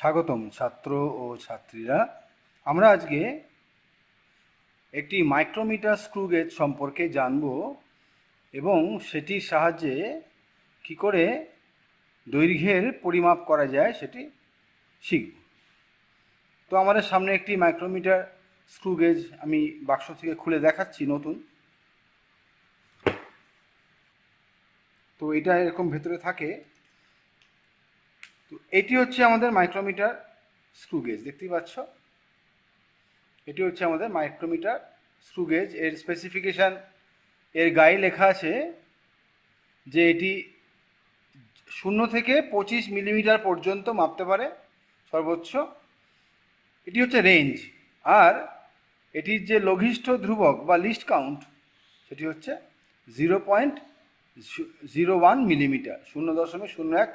স্বাগতম ছাত্র ও ছাত্রীরা। আমরা আজকে একটি মাইক্রোমিটার স্ক্রু গেজ সম্পর্কে জানব এবং সেটির সাহায্যে কি করে দৈর্ঘ্যের পরিমাপ করা যায় সেটি শিখব। তো আমাদের সামনে একটি মাইক্রোমিটার স্ক্রু গেজ আমি বাক্স থেকে খুলে দেখাচ্ছি নতুন। তো এটা এরকম ভেতরে থাকে। তো এটি হচ্ছে আমাদের মাইক্রোমিটার স্ক্রু গেজ, দেখতেই পাচ্ছ? এটি হচ্ছে আমাদের মাইক্রোমিটার স্ক্রু গেজ। এর স্পেসিফিকেশান এর গায়ে লেখা আছে যে এটি শূন্য থেকে পঁচিশ মিলিমিটার পর্যন্ত মাপতে পারে, সর্বোচ্চ। এটি হচ্ছে রেঞ্জ আর এটির যে লঘিষ্ঠ ধ্রুবক বা লিস্ট কাউন্ট সেটি হচ্ছে zero point zero one millimetre শূন্য দশমিক শূন্য এক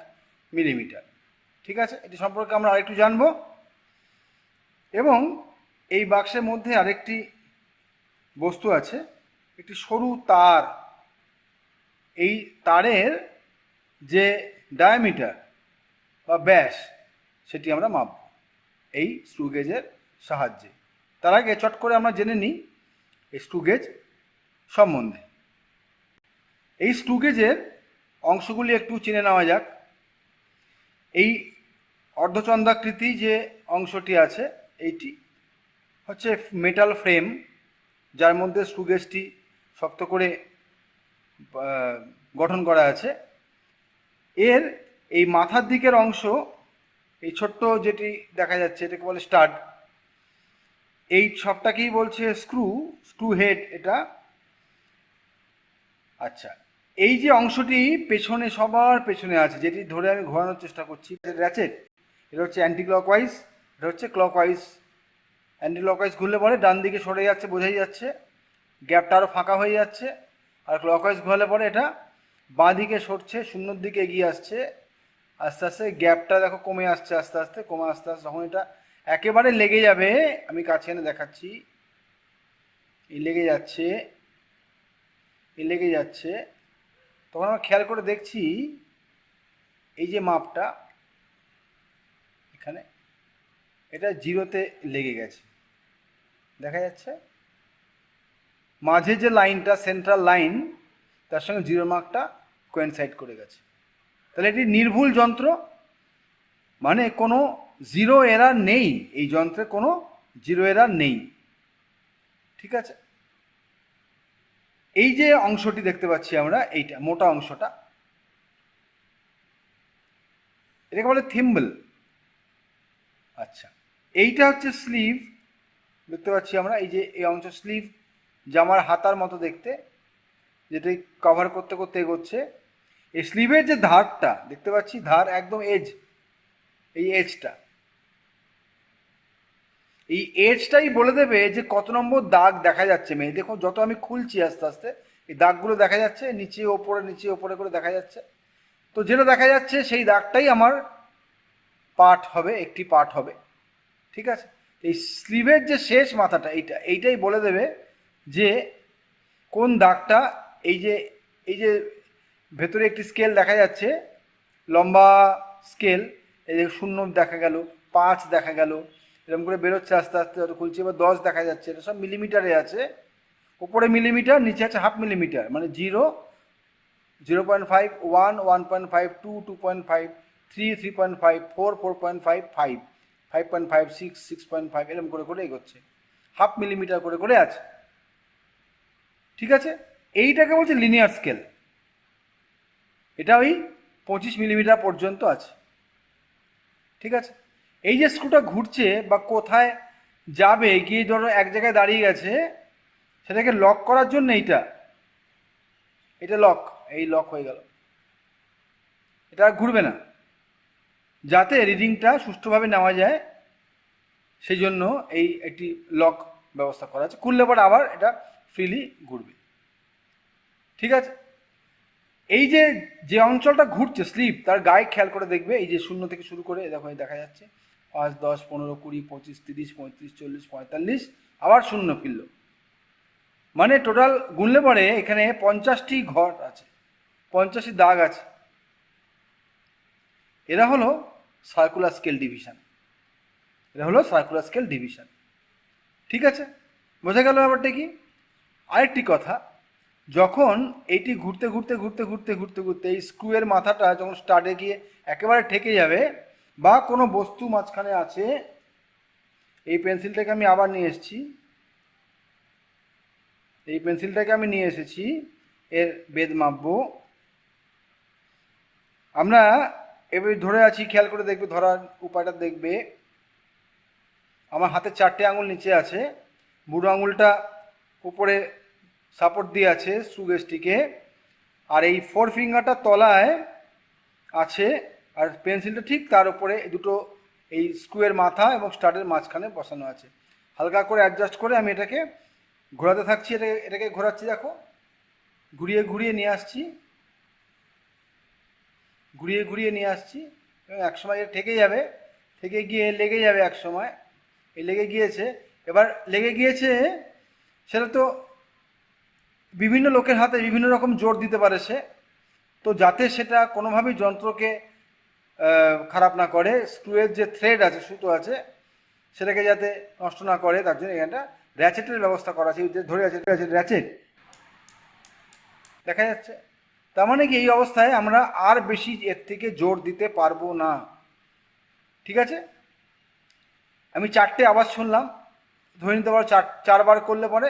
মিলিমিটার ঠিক আছে? এটি সম্পর্কে আমরা আরেকটু জানব। এবং এই বাক্সের মধ্যে আরেকটি বস্তু আছে, একটি সরু তার। এই তারের যে ডায়ামিটার বা ব্যাস, সেটি আমরা মাপব এই স্ক্রু গেজের সাহায্যে। তার আগে চট করে আমরা জেনে নিই এই স্ক্রু গেজ সম্বন্ধে। এই স্ক্রু গেজের অংশগুলি একটু চিনে নেওয়া যাক। এই অর্ধচন্দ্রাকৃতি যে অংশটি আছে, এইটি হচ্ছে মেটাল ফ্রেম যার মধ্যে স্ক্রুগেজটি শক্ত করে গঠন করা আছে। এর এই মাথার দিকের অংশ, এই ছোট্ট যেটি দেখা যাচ্ছে, এটাকে বলে স্টাড এই সবটাকেই বলছে স্ক্রু স্ক্রু হেড এটা। আচ্ছা এই যে অংশটি পেছনে, সবার পেছনে আছে, যেটি ধরে আমি ঘোরানোর চেষ্টা করছি র্যাচেট এটা হচ্ছে অ্যান্টি ক্লকওয়াইজ এটা হচ্ছে ক্লকওয়াইজ অ্যান্টি ক্লকওয়াইজ ঘুরলে পরে ডান দিকে সরে যাচ্ছে, বোঝাই যাচ্ছে। গ্যাপটা আরও ফাঁকা হয়ে যাচ্ছে। আর ক্লকওয়াইজ ঘোরালে পরে এটা বাঁ দিকে সরছে, শূন্যর দিকে এগিয়ে আসছে। আস্তে আস্তে গ্যাপটা দেখো কমে আসছে, আস্তে আস্তে, কমে আস্তে আস্তে যখন এটা একেবারে লেগে যাবে, আমি কাছে এনে দেখাচ্ছি। এই লেগে যাচ্ছে, এই লেগে যাচ্ছে। তখন আমরা খেয়াল করে দেখছি, এই যে মাপটা এখানে। এটা জিরোতে লেগে গেছে। দেখা যাচ্ছে? মাঝে যে লাইনটা সেন্ট্রাল লাইন তার সঙ্গে জিরো মার্কটা কোয়েনসাইড করে গেছে। তাহলে এটি নির্ভুল যন্ত্র। মানে কোনো জিরো এরার নেই। এই যন্ত্রে কোনো জিরো এরার নেই। ঠিক আছে? এই যে অংশটি দেখতে পাচ্ছি আমরা, এইটা, মোটা অংশটা। এটাকে বলে থিম্বল আচ্ছা এইটা হচ্ছে স্লিভ দেখতে পাচ্ছি আমরা, এই যে এই অংশ স্লিভ জামার হাতার মতো দেখতে, যেটা কভার করতে করতে এগোচ্ছে। এই স্লিভের যে ধারটা, দেখতে পাচ্ছি ধার একদম এজ এই এজটা এই এজটাই বলে দেবে যে কত নম্বর দাগ দেখা যাচ্ছে মেয়ে দেখো যত আমি খুলছি আস্তে আস্তে, এই দাগগুলো দেখা যাচ্ছে, নিচে ওপরে নিচে ওপরে করে দেখা যাচ্ছে। তো যেটা দেখা যাচ্ছে, সেই দাগটাই আমার পার্ট হবে, একটি পার্ট হবে। ঠিক আছে? এই স্লিভের যে শেষ মাথাটা, এইটা, এইটাই বলে দেবে যে কোন দাগটা, এই যে এই যে ভেতরে একটি স্কেল দেখা যাচ্ছে, লম্বা স্কেল এই যে শূন্য দেখা গেল, পাঁচ দেখা গেল, এরকম করে বেরোচ্ছে আস্তে আস্তে যত খুলছে, এবার দশ দেখা যাচ্ছে, এটা সব মিলিমিটারে আছে। ওপরে মিলিমিটার নিচে আছে হাফ মিলিমিটার মানে zero zero point five one one point five two two point five three three point five four four point five five five point five six six point five এরকম করে করে এগোচ্ছে। Half millimetre করে করে আছে। ঠিক আছে? এইটাকে বলছে লিনিয়ার স্কেল এটা ওই পঁচিশ মিলিমিটার পর্যন্ত আছে। ঠিক আছে? এই যে স্ক্রুটা ঘুরছে বা কোথায় যাবে, গিয়ে ধরো এক জায়গায় দাঁড়িয়ে গেছে, সেটাকে লক করার জন্য এইটা। এটা লক এই লক হয়ে গেল। এটা ঘুরবে না। যাতে রিডিংটা সুষ্ঠুভাবে নেওয়া যায় সেই জন্য এই একটি লক ব্যবস্থা করা আছে। খুললে পরে আবার এটা ফ্রিলি ঘুরবে। ঠিক আছে? এই যে যে অঞ্চলটা ঘুরছে স্লিপ তার গায়ে খেয়াল করে দেখবে, এই যে শূন্য থেকে শুরু করে দেখো দেখা যাচ্ছে। পাঁচ, দশ, পনেরো, কুড়ি, পঁচিশ, তিরিশ, পঁয়ত্রিশ, চল্লিশ, পঁয়তাল্লিশ, আবার শূন্য ফিরল। মানে টোটাল গুনলে পরে এখানে পঞ্চাশটি ঘর আছে, পঞ্চাশটি দাগ আছে। এরা হলো সার্কুলার স্কেল ডিভিশন এটা হলো সার্কুলার স্কেল ডিভিশন ঠিক আছে? বোঝা গেল ব্যাপারটা কি? আরেকটি কথা, যখন এইটি ঘুরতে ঘুরতে ঘুরতে ঘুরতে ঘুরতে ঘুরতে এই স্ক্রুয়ের মাথাটা যখন স্টার্টে গিয়ে একেবারে ঠেকে যাবে বা কোনো বস্তু মাঝখানে আছে, এই পেন্সিলটাকে আমি আবার নিয়ে এসেছি। এই পেন্সিলটাকে আমি নিয়ে এসেছি, এর বেদ মাপবো। আমরা এবার ধরে আছি, খেয়াল করে দেখবে, ধরার উপায়টা দেখবে। আমার হাতে চারটে আঙুল নিচে আছে। বুড়ো আঙুলটা উপরে সাপোর্ট দিয়ে আছে সুগেসটিকে আর এই ফোর ফিঙ্গারটা তলায় আছে, আর পেন্সিলটা ঠিক তার উপরে দুটো এই স্ক্রুয়ের মাথা এবং স্টার্টের মাঝখানে বসানো আছে। হালকা করে অ্যাডজাস্ট করে আমি এটাকে ঘোরাতে থাকছি, এটাকে এটাকে ঘোরাচ্ছি, দেখো। ঘুরিয়ে ঘুরিয়ে নিয়ে আসছি। ঘুরিয়ে ঘুরিয়ে নিয়ে আসছি। এবং একসময় এটা ঠেকে যাবে থেকে গিয়ে লেগে যাবে এক সময়। এই লেগে গিয়েছে। এবার লেগে গিয়েছে, সেটা তো বিভিন্ন লোকের হাতে বিভিন্ন রকম জোর দিতে পারে সে। তো যাতে সেটা কোনোভাবেই যন্ত্রকে খারাপ না করে, স্ক্রুয়ের যে থ্রেড আছে, সুতো আছে, সেটাকে যাতে নষ্ট না করে, তার জন্য এখানটা র্যাচেটের ব্যবস্থা করা আছে। ধরে আছে র্যাচেট দেখা যাচ্ছে। তার মানে কি, এই অবস্থায় আমরা আর বেশি এর থেকে জোর দিতে পারব না। ঠিক আছে? আমি চারটে আওয়াজ শুনলাম। ধরে নিতে পারো চার চারবার করলে পরে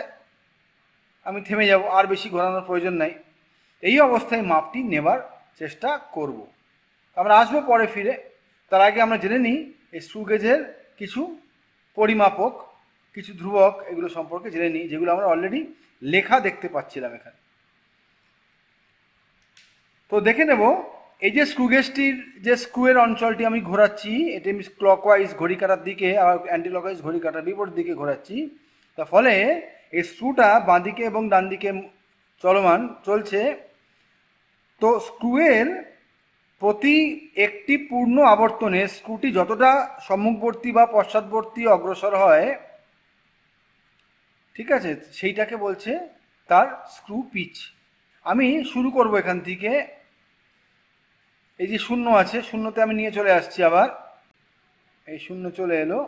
আমি থেমে যাব, আর বেশি ঘোরানোর প্রয়োজন নাই। এই অবস্থায় মাপটি নেবার চেষ্টা করব। আমরা আসব পরে ফিরে। তার আগে আমরা জেনে নিই, এই স্ক্রু গেজের কিছু পরিমাপক, কিছু ধ্রুবক, এগুলো সম্পর্কে জেনে নিই, যেগুলো আমরা অলরেডি লেখা দেখতে পাচ্ছিলাম এখানে। তো দেখে নেব, এই যে স্ক্রু গেজটির যে স্ক্রুয়ের অঞ্চলটি আমি ঘোরাচ্ছি, এটি আমি ক্লকওয়াইজ ঘড়ি কাটার দিকে আর অ্যান্টি ক্লকওয়াইজ ঘড়ি কাটার বিপরীত দিকে ঘোরাচ্ছি। তার ফলে এই স্ক্রুটা বাঁদিকে এবং ডান দিকে চলমান, চলছে। তো স্ক্রুয়ের প্রতি একটি পূর্ণ আবর্তনে স্ক্রুটি যতটা সম্মুখবর্তী বা পশ্চাৎবর্তী অগ্রসর হয়, ঠিক আছে? সেইটাকে বলছে তার স্ক্রু পিচ আমি শুরু করব এখান থেকে। এই যে শূন্য আছে, শূন্যতে আমি নিয়ে চলে আসছি আবার। এই শূন্য চলে এলো।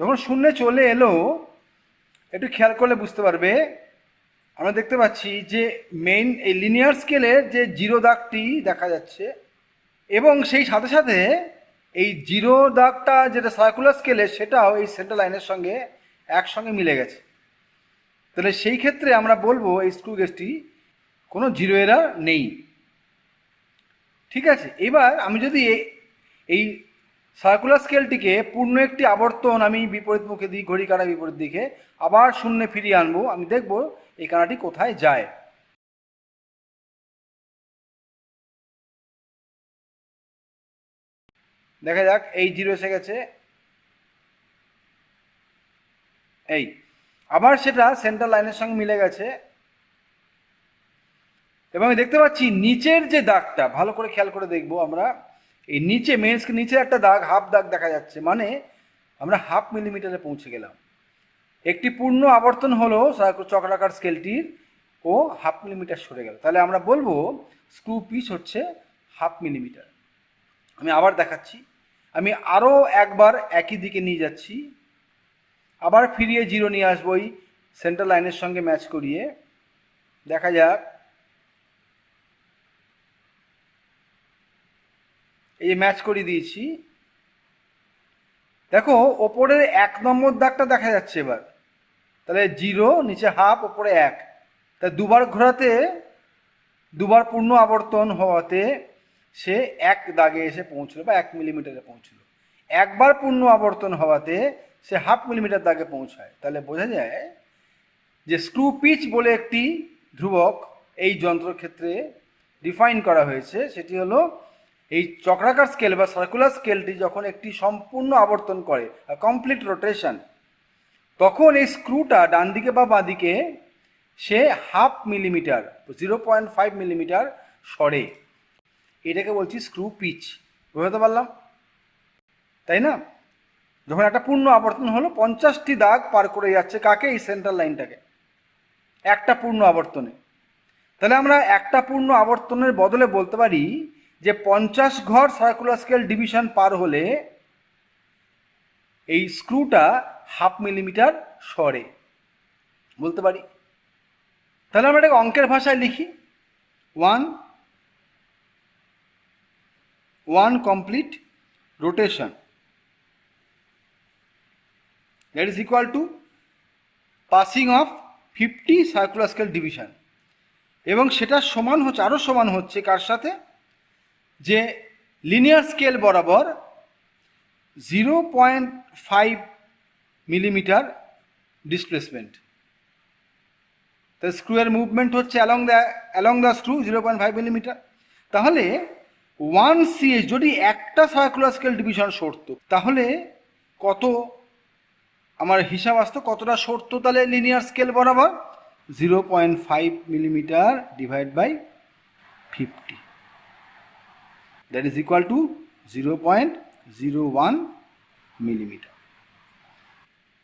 যখন শূন্যে চলে এলো, একটু খেয়াল করলে বুঝতে পারবে। আমরা দেখতে পাচ্ছি যে মেইন এই লিনিয়ার স্কেলের যে জিরো দাগটি দেখা যাচ্ছে এবং সেই সাথে সাথে এই জিরো দাগটা যেটা সার্কুলার স্কেলে সেটাও এই সেন্টার লাইনের সঙ্গে একসঙ্গে মিলে গেছে। তাহলে সেই ক্ষেত্রে আমরা বলব এই স্ক্রু গেজটি কোনো জিরো এরার নেই। ঠিক আছে, এবার আমি যদি এই সার্কুলার স্কেলটিকে পূর্ণ একটি আবর্তন আমি বিপরীত মুখে দিই, ঘড়ি কাটা বিপরীত দিকে, আবার শূন্যে ফিরিয়ে আনব, আমি দেখব এই কানাটি কোথায় যায়। দেখা যাক, এই জিরো এসে গেছে। এই, আবার সেটা সেন্টার লাইনের সঙ্গে মিলে গেছে। এবং আমি দেখতে পাচ্ছি নিচের যে দাগটা, ভালো করে খেয়াল করে দেখব আমরা। এই নিচে মেন্স নিচে একটা দাগ হাফ দাগ দেখা যাচ্ছে। মানে আমরা হাফ মিলিমিটারে পৌঁছে গেলাম। একটি পূর্ণ আবর্তন হলো চক্রাকার স্কেলটির ও হাফ মিলিমিটার সরে গেল। তাহলে আমরা বলব স্ক্রু পিচ হচ্ছে হাফ মিলিমিটার আমি আবার দেখাচ্ছি। আমি আরও একবার একই দিকে নিয়ে যাচ্ছি। আবার ফিরিয়ে জিরো নিয়ে আসব ওই সেন্টার লাইনের সঙ্গে ম্যাচ করিয়ে। দেখা যাক। এই ম্যাচ করে দিয়েছি। দেখো, ওপরের এক নম্বর দাগটা দেখা যাচ্ছে এবার। তাহলে জিরো নিচে হাফ ওপরে এক। তা দুবার ঘোরাতে, দুবার পূর্ণ আবর্তন হওয়াতে সে এক দাগে এসে পৌঁছলো বা এক মিলিমিটারে পৌঁছলো। একবার পূর্ণ আবর্তন হওয়াতে সে হাফ মিলিমিটার দাগে পৌঁছায়। তাহলে বোঝা যায় যে স্ক্রু পিচ বলে একটি ধ্রুবক এই যন্ত্রের ক্ষেত্রে ডিফাইন করা হয়েছে। সেটি হলো এই চক্রাকার স্কেল বা সার্কুলার স্কেলটি যখন একটি সম্পূর্ণ আবর্তন করে কমপ্লিট রোটেশন তখন এই স্ক্রুটা ডান দিকে বা বাঁ দিকে সে half millimetre zero point five millimetre সরে। এটাকে বলছি স্ক্রু পিচ বুঝতে পারলাম? তাই না? যখন একটা পূর্ণ আবর্তন হলো, পঞ্চাশটি দাগ পার করে যাচ্ছে কাকে? এই সেন্ট্রাল লাইনটাকে একটা পূর্ণ আবর্তনে। তাহলে আমরা একটা পূর্ণ আবর্তনের বদলে বলতে পারি যে পঞ্চাশ ঘর সার্কুলার স্কেল ডিভিশন পার হলে এই স্ক্রুটা হাফ মিলিমিটার সরে। বলতে পারি? তাহলে আমরা এটাকে অঙ্কের ভাষায় লিখি। One one complete rotation that is equal to passing of fifty circular scale division এবং সেটা সমান হচ্ছে আরও সমান হচ্ছে কার সাথে? যে লিনিয়ার স্কেল বরাবর zero point five millimetre displacement তো স্ক্রুয়ের মুভমেন্ট হচ্ছে along the along the screw zero point five millimetre তাহলে ওয়ান সিএস যদি একটা সার্কুলার স্কেল ডিভিশন সরত, তাহলে কত, আমার হিসাব আসতো কতটা সরতো তাহলে লিনিয়ার স্কেল বরাবর? Zero point five millimetre divide by fifty to zero point zero one millimetre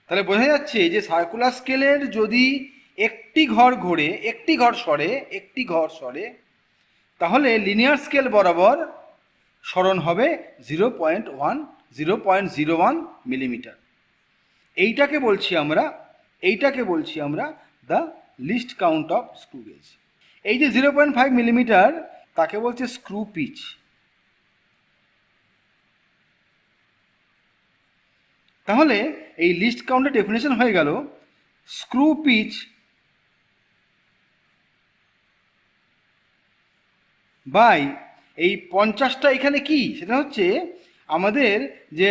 তাহলে বোঝা যাচ্ছে যে সার্কুলার স্কেলের যদি একটি ঘর ঘোরে, একটি ঘর সরে, একটি ঘর সরে, তাহলে লিনিয়ার স্কেল বরাবর স্মরণ হবে zero point one zero point zero one millimetre এইটাকে বলছি আমরা, এইটাকে বলছি আমরা the least count of screw এই যে জিরো পয়েন্ট ফাইভ মিলিমিটার তাকে বলছে স্ক্রু পিচ তাহলে এই লিস্ট কাউন্টের ডেফিনেশন হয়ে গেল স্ক্রু পিচ বাই এই পঞ্চাশটা এখানে কি? সেটা হচ্ছে আমাদের যে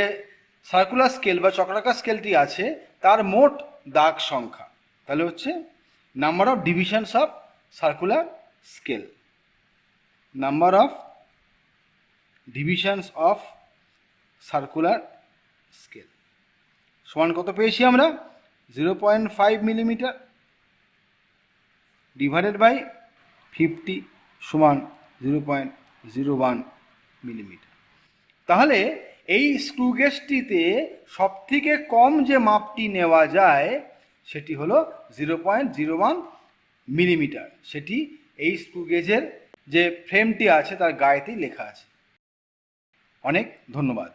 সার্কুলার স্কেল বা চক্রাকার স্কেলটি আছে, তার মোট দাগ সংখ্যা। তাহলে হচ্ছে number of divisions of circular scale number of divisions of circular scale সমান কত পেয়েছি আমরা? Zero point five millimetre divided by fifty সমান zero point zero one millimetre তাহলে এই স্ক্রু গেজটিতে সবথেকে কম যে মাপটি নেওয়া যায়, সেটি হলো zero point zero one millimetre সেটি এই স্ক্রু গেজের যে ফ্রেমটি আছে, তার গায়েতেই লেখা আছে। অনেক ধন্যবাদ।